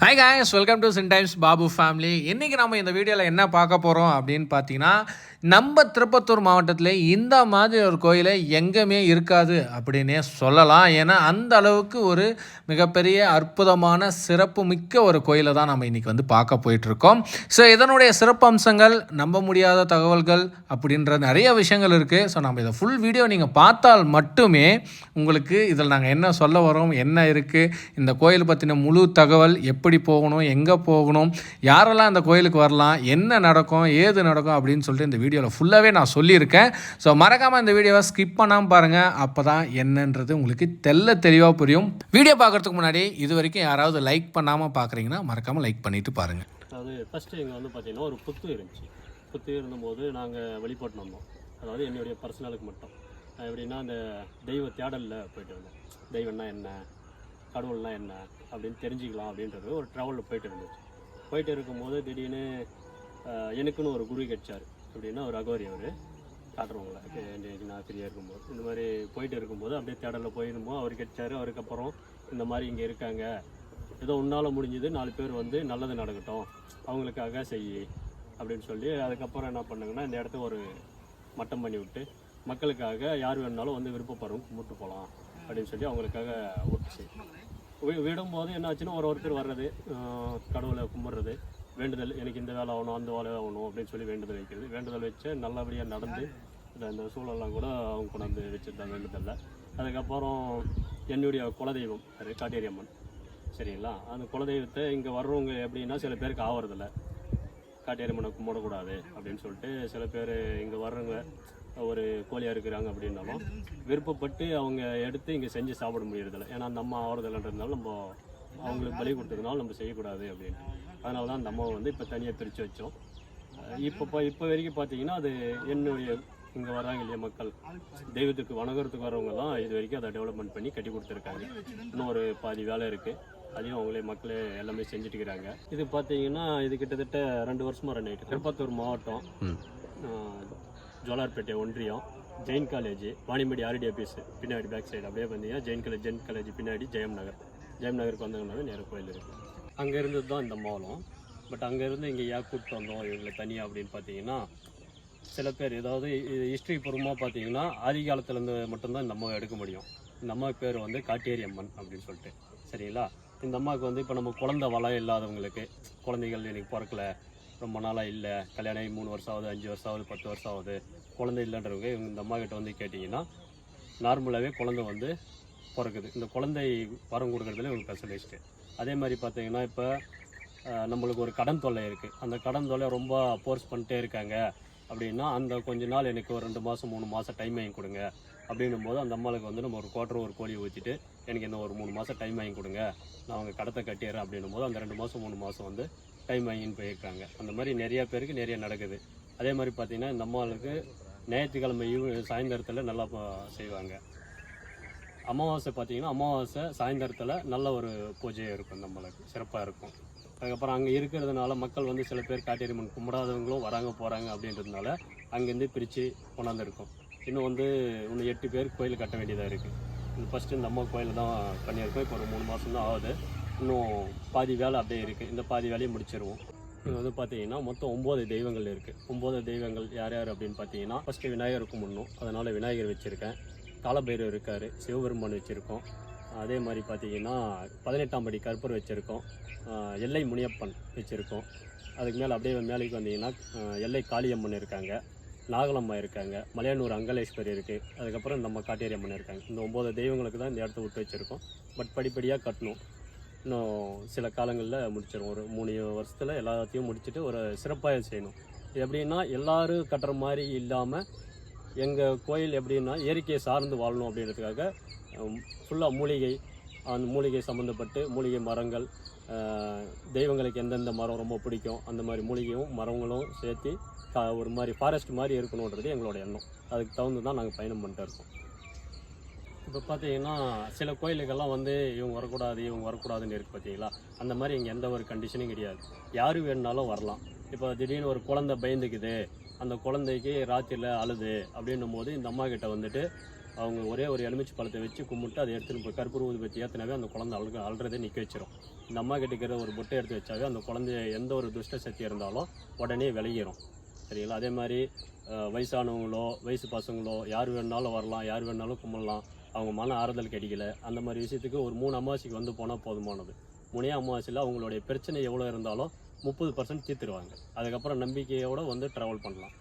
Hi guys welcome to Chin Times Babu family இன்றைக்கி நம்ம இந்த வீடியோவில் என்ன பார்க்க போகிறோம் அப்படின்னு பார்த்தீங்கன்னா நம்ம திருப்பத்தூர் மாவட்டத்தில் இந்த மாதிரி ஒரு கோயிலை எங்கேயுமே இருக்காது அப்படின்னே சொல்லலாம். ஏன்னா அந்த அளவுக்கு ஒரு மிகப்பெரிய அற்புதமான சிறப்பு மிக்க ஒரு கோயிலை தான் நம்ம இன்றைக்கி வந்து பார்க்க போயிட்டுருக்கோம். ஸோ இதனுடைய சிறப்பு அம்சங்கள் நம்ப முடியாத தகவல்கள் அப்படின்ற நிறைய விஷயங்கள் இருக்குது ஸோ நம்ம இதை ஃபுல் வீடியோ நீங்கள் பார்த்தால் மட்டுமே உங்களுக்கு இதில் நாங்கள் என்ன சொல்ல வரோம் என்ன இருக்குது இந்த கோயில் பற்றின முழு தகவல் எப்படி போகணும் எங்கே போகணும் யாரெல்லாம் அந்த கோயிலுக்கு வரலாம் என்ன நடக்கும் ஏது நடக்கும் அப்படின்னு சொல்லிட்டு இந்த வீடியோவில் ஃபுல்லாகவே நான் சொல்லியிருக்கேன். ஸோ மறக்காமல் இந்த வீடியோவை ஸ்கிப் பண்ணாமல் பாருங்கள் அப்போ தான் என்னன்றது உங்களுக்கு தெல்ல தெளிவாக புரியும். வீடியோ பார்க்குறதுக்கு முன்னாடி இது வரைக்கும் யாராவது லைக் பண்ணாமல் பார்க்குறீங்கன்னா மறக்காமல் லைக் பண்ணிவிட்டு பாருங்கள் அதாவது ஃபஸ்ட்டு இங்கே வந்து பார்த்தீங்கன்னா ஒரு புத்து இருந்துச்சு. புத்து இருந்தபோது நாங்கள் வெளிப்பட்டு வந்தோம். அதாவது என்னுடைய பர்சனலுக்கு மட்டும். எப்படின்னா அந்த தெய்வ தேடலில் போயிட்டு இருந்தோம் தெய்வம்னா என்ன? கடவுள்னா என்ன? அப்படின்னு தெரிஞ்சுக்கலாம் அப்படின்றது ஒரு ட்ராவலில் போயிட்டு இருந்துச்சு. போயிட்டு இருக்கும்போது திடீர்னு எனக்குன்னு ஒரு குரு கிடைச்சார். அப்படின்னா ஒரு அகோரி அவர். காட்டுறவங்கள. நான் ஃப்ரீயாக இருக்கும்போது. இந்த மாதிரி போயிட்டு இருக்கும்போது அப்படியே தேடலில் போயிருந்தோம். அவர் கிடைச்சாரு அவருக்கப்புறம் இந்த மாதிரி இங்கே இருக்காங்க. ஏதோ உன்னால் முடிஞ்சது நாலு பேர் வந்து நல்லது நடக்கட்டும். அவங்களுக்காக செய் அப்படின்னு சொல்லி அதுக்கப்புறம் என்ன பண்ணுங்கன்னா இந்த இடத்த ஒரு மட்டம் பண்ணி விட்டு மக்களுக்காக யார் வேணுனாலும் வந்து விருப்பப்படுறோம் கும்பிட்டு போகலாம் அப்படின்னு சொல்லி அவங்களுக்காக ஓட்டு செய்யும் வி- விடும்போது என்ன ஆச்சுன்னா ஒரு ஒருத்தர் வர்றது கடவுளை கும்பிட்றது வேண்டுதல் எனக்கு இந்த வேலை ஆகணும் அந்த வேலை ஆகணும் அப்படின்னு சொல்லி வேண்டுதல் வைக்கிறது. வேண்டுதல் வச்சு நல்லபடியாக நடந்து இந்த சூழலாம் சூழல்லாம் கூட அவங்க கொண்டாந்து வச்சுருந்தாங்க வேண்டுதலில். அதுக்கப்புறம் என்னுடைய குலதெய்வம் அது காட்டேரி அம்மன். சரிங்களா? அந்த குலதெய்வத்தை இங்கே வர்றவங்க எப்படின்னா சில பேருக்கு ஆவறதில்ல. காட்டேரிமனை கும்பிடக்கூடாது அப்படின்னு சொல்லிட்டு சில பேர் இங்கே வர்றவங்க ஒரு கோழியாக இருக்கிறாங்க அப்படின்னாலும் விருப்பப்பட்டு அவங்க எடுத்து இங்கே செஞ்சு சாப்பிட முடியறதில்ல. ஏன்னா நம்ம ஆவறதில்லைன்றதுனால நம்ம அவங்களுக்கு பலி கொடுத்ததுனால நம்ம செய்யக்கூடாது அப்படின்னு அதனால தான் அந்த அம்மாவை வந்து இப்போ தனியாக பிரித்து வச்சோம். இப்போ இப்போ வரைக்கும் பார்த்தீங்கன்னா அது என்னுடைய இங்கே வராங்க இல்லையா மக்கள்? தெய்வத்துக்கு வணங்குறதுக்கு வரவங்கலாம் இது வரைக்கும் அதை டெவலப்மெண்ட் பண்ணி கட்டி கொடுத்துருக்காங்க. இன்னும் ஒரு பாதி வேலை இருக்குது அதையும் அவங்களே மக்களே எல்லாமே செஞ்சுட்டு இருக்கிறாங்க இது பார்த்தீங்கன்னா இது கிட்டத்தட்ட ரெண்டு வருஷமாக ரன் ஆகிட்டு திருப்பத்தூர் மாவட்டம் ஜோலார்பேட்டை ஒன்றியம் Jain college Vanimedi RT office பின்னாடி பேக் சைடு அப்படியே வந்தீங்கன்னா ஜெயின் காலேஜ் ஜெயின் காலேஜ் பின்னாடி ஜெயம் நகர். ஜெயம் நகருக்கு வந்தாங்கன்னாவே நேர கோயில் இருக்குது அங்கே இருந்தது தான் இந்த மாவலம் பட் அங்கேருந்து இங்கே ஏன் கூப்பிட்டு வந்தோம் இவங்களை தனியாக அப்படின்னு பார்த்தீங்கன்னா சில பேர் ஏதாவது ஹிஸ்ட்ரி பூர்வமாக பார்த்தீங்கன்னா ஆதி காலத்துலேருந்து மட்டும்தான் இந்த அம்மாவை எடுக்க முடியும். இந்த அம்மா பேர் வந்து காட்டேரி அம்மன் அப்படின்னு சொல்லிட்டு. சரிங்களா? இந்த அம்மாவுக்கு வந்து இப்போ நம்ம குழந்த வளம் இல்லாதவங்களுக்கு குழந்தைகள் எனக்கு பிறக்கல ரொம்ப நாளாக இல்லை கல்யாணம் ஆகி மூணு வருஷம் ஆகுது அஞ்சு வருஷம் ஆகுது பத்து வருஷம் ஆகுது குழந்தை இல்லைன்றவங்க இவங்க இந்த அம்மா கிட்ட வந்து கேட்டிங்கன்னா நார்மலாகவே குழந்தை வந்து பிறக்குது. இந்த குழந்தை வரம் கொடுக்குறதுல இவங்க ஸ்பெஷலிஸ்ட்டு அதே மாதிரி பார்த்தீங்கன்னா இப்போ நம்மளுக்கு ஒரு கடன் தொல்லை இருக்குது அந்த கடன் தொல்லை ரொம்ப ஃபோர்ஸ் பண்ணிட்டே இருக்காங்க. அப்படின்னா அந்த கொஞ்ச நாள் எனக்கு ஒரு ரெண்டு மாதம் மூணு மாதம் டைம் வாங்கி கொடுங்க. அப்படின்னும் போது அந்த அம்மாளுக்கு வந்து நம்ம ஒரு குவார்டர் ஒரு கோழி ஊற்றிட்டு எனக்கு இந்த ஒரு மூணு மாதம் டைம் வாங்கி கொடுங்க. நான் அவங்க கடத்தை கட்டிடுறேன். அப்படின்னும் போது அந்த ரெண்டு மாதம் மூணு மாதம் வந்து டைம் வாங்கின்னு போயிருக்காங்க. அந்த மாதிரி நிறையா பேருக்கு நிறைய நடக்குது. அதே மாதிரி பார்த்தீங்கன்னா இந்த அம்மாளுக்கு ஞாயிற்றுக்கிழமை ஈவ் சாயந்தரத்தில் நல்லா செய்வாங்க. அமாவாசை பார்த்தீங்கன்னா அமாவாசை சாயந்தரத்தில் நல்ல ஒரு பூஜையாக இருக்கும் நம்மளுக்கு. சிறப்பாக இருக்கும். அதுக்கப்புறம் அங்கே இருக்கிறதுனால மக்கள் வந்து சில பேர் காட்டேரிமன் கும்பிடாதவங்களும் வராங்க போகிறாங்க அப்படின்றதுனால அங்கேருந்து பிரித்து கொண்டாந்துருக்கோம். இன்னும் வந்து இன்னும் எட்டு பேர் கோயில் கட்ட வேண்டியதாக இருக்குது ஃபஸ்ட்டு இந்த அம்மா கோயில் தான் பண்ணியிருக்கோம். இப்போ ஒரு மூணு மாதம் தான் ஆகுது. இன்னும் பாதி வேலை அப்படியே இருக்குது இந்த பாதி வேலையை முடிச்சிருவோம். இங்கே வந்து பார்த்தீங்கன்னா மொத்தம் ஒம்பது தெய்வங்கள் இருக்குது ஒம்பது தெய்வங்கள் யார் யார் அப்படின்னு பார்த்தீங்கன்னா ஃபஸ்ட்டு விநாயகருக்கு முன்னும் அதனால் விநாயகர் வச்சுருக்கேன். காலபைரவர் இருக்கார் சிவபெருமான் வச்சுருக்கோம். அதே மாதிரி பார்த்தீங்கன்னா பதினெட்டாம் படி கற்பூர் வச்சுருக்கோம். எல்லை முனியப்பன் வச்சுருக்கோம். அதுக்கு மேலே அப்படியே மேலேக்கு வந்தீங்கன்னா எல்லை காளியம்மன் இருக்காங்க நாகலம்மா இருக்காங்க மலையனூர் அங்கலேஸ்வரி இருக்குது அதுக்கப்புறம் நம்ம காட்டேரி அம்மன் இருக்காங்க. இந்த ஒம்பது தெய்வங்களுக்கு தான் இந்த இடத்த விட்டு வச்சுருக்கோம். பட் படிப்படியாக கட்டணும். இன்னும் சில காலங்களில் முடிச்சிடும் ஒரு மூணு வருஷத்தில் எல்லாத்தையும் முடிச்சுட்டு ஒரு சிறப்பாக செய்யணும். இது எப்படின்னா எல்லோரும் கட்டுற மாதிரி இல்லாமல் எங்கள் கோயில் எப்படின்னா இயற்கையை சார்ந்து வாழணும் அப்படின்றதுக்காக ஃபுல்லாக மூலிகை அந்த மூலிகை சம்மந்தப்பட்டு மூலிகை மரங்கள் தெய்வங்களுக்கு எந்தெந்த மரம் ரொம்ப பிடிக்கும் அந்த மாதிரி மூலிகையும் மரங்களும் சேர்த்து கா ஒரு மாதிரி ஃபாரஸ்ட் மாதிரி இருக்கணுன்றது எங்களோட எண்ணம். அதுக்கு தகுந்து தான் நாங்கள் பயணம் பண்ணிட்டு இருக்கோம். இப்போ பார்த்தீங்கன்னா சில கோயிலுக்கெல்லாம் வந்து இவங்க வரக்கூடாது இவங்க வரக்கூடாதுன்னு இருக்குது பார்த்தீங்களா அந்த மாதிரி இங்கே எந்த ஒரு கண்டிஷனும் கிடையாது. யார் வேணுனாலும் வரலாம். இப்போ திடீர்னு ஒரு குழந்தை பயந்துக்குது அந்த குழந்தைக்கு ராத்திரியில் அழுது அப்படின்னும் போது இந்த அம்மா கிட்ட வந்துட்டு அவங்க ஒரே ஒரு எலுமிச்சை பழத்தை வச்சு கும்பிட்டு அதை எடுத்துன்னு போய் கற்பூர ஊதுபத்தி ஏற்றினாவே அந்த குழந்தை அழுக அழுறதே நிற்க வச்சிடும் இந்த அம்மா கிட்டக்கிற ஒரு பொட்டை எடுத்து வச்சாவே அந்த குழந்தைய எந்த ஒரு துஷ்ட சக்தி இருந்தாலும் உடனே விலகிடும் சரிங்களா? அதே மாதிரி வயசானவங்களோ வயசு பசங்களோ யார் வேணுனாலும் வரலாம் யார் வேணுனாலும் கும்பிடலாம். அவங்க மன ஆறுதல் கிடைக்கல. அந்த மாதிரி விஷயத்துக்கு ஒரு மூணு அமாவாசைக்கு வந்து போனால் போதுமானது. மூணே அமாவாசையில் அவங்களுடைய பிரச்சனை எவ்வளோ இருந்தாலும் முப்பது பர்சன்ட் தீர்த்துருவாங்க அதுக்கப்புறம் நம்பிக்கையோடு வந்து ட்ராவல் பண்ணலாம்.